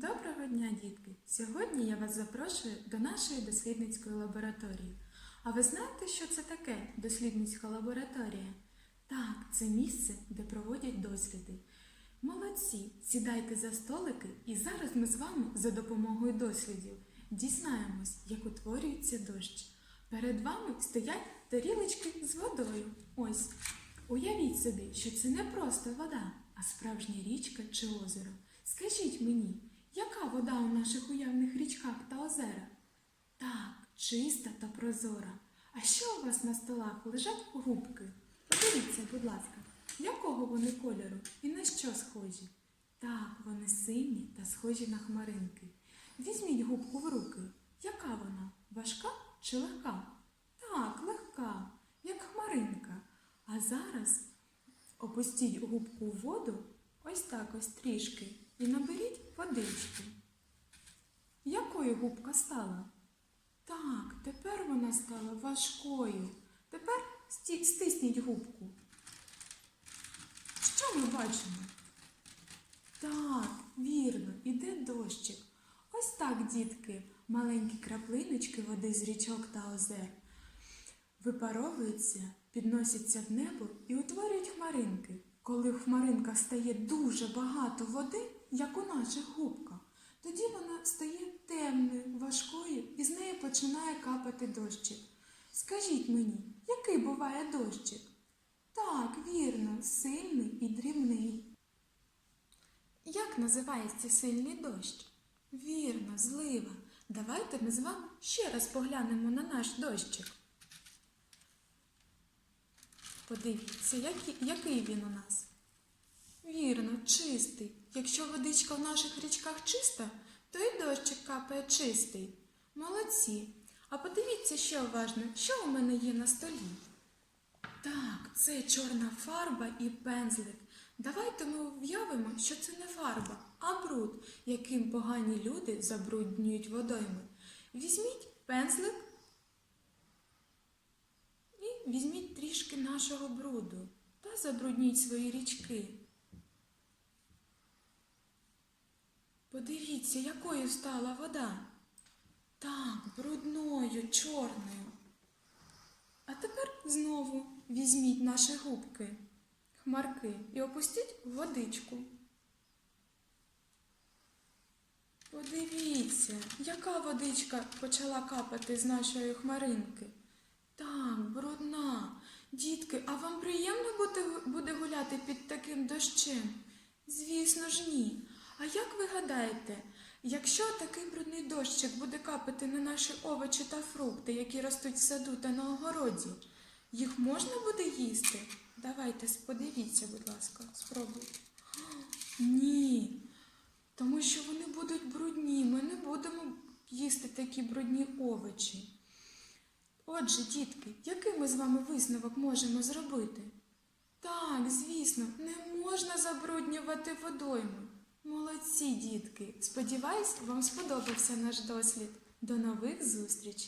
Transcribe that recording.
Доброго дня, дітки! Сьогодні я вас запрошую до нашої дослідницької лабораторії. А ви знаєте, що це таке дослідницька лабораторія? Так, це місце, де проводять досліди. Молодці, сідайте за столики, і зараз ми з вами за допомогою дослідів дізнаємось, як утворюється дощ. Перед вами стоять тарілочки з водою. Ось, уявіть собі, що це не просто вода, а справжня річка чи озеро. Скажіть мені, яка вода у наших уявних річках та озерах? Так, чиста та прозора. А що у вас на столах лежать губки? Подивіться, будь ласка, якого вони кольору і на що схожі? Так, вони сині та схожі на хмаринки. Візьміть губку в руки. Яка вона? Важка чи легка? Так, легка, як хмаринка. А зараз опустіть губку в воду ось так ось трішки і наберіть водички. Якою губка стала? Так, тепер вона стала важкою. Тепер стисніть губку. Що ми бачимо? Так, вірно, іде дощик. Ось так, дітки, маленькі краплиночки води з річок та озер випаровуються, підносяться в небо і утворюють хмаринки. Коли в хмаринках стає дуже багато води, як у наших губках, тоді вона стає темною, важкою і з неї починає капати дощик. Скажіть мені, який буває дощик? Так, вірно, сильний і дрібний. Як називається сильний дощ? Вірно, злива. Давайте ми з вами ще раз поглянемо на наш дощик. Подивіться, який, він у нас. Вірно, чистий. Якщо водичка в наших річках чиста, то і дощик капає чистий. Молодці. А подивіться ще уважно, що у мене є на столі. Так, це чорна фарба і пензлик. Давайте ми уявимо, що це не фарба, а бруд, яким погані люди забруднюють водойми. Візьміть пензлик і візьміть трішки нашого бруду та забрудніть свої річки. Подивіться, якою стала вода. Так, брудною, чорною. А тепер знову візьміть наші губки, хмарки і опустіть в водичку. Подивіться, яка водичка почала капати з нашої хмаринки. Так, брудна. Дітки, а вам приємно буде, гуляти під таким дощем? Звісно ж, ні. А як ви гадаєте, якщо такий брудний дощик буде капати на наші овочі та фрукти, які ростуть в саду та на огороді, їх можна буде їсти? Давайте подивіться, будь ласка, спробуйте. Ні. Тому що вони будуть брудні. Ми не будемо їсти такі брудні овочі. Отже, дітки, який ми з вами висновок можемо зробити? Так, звісно, не можна забруднювати водойми. Молодці, дітки! Сподіваюсь, вам сподобався наш дослід. До нових зустрічей!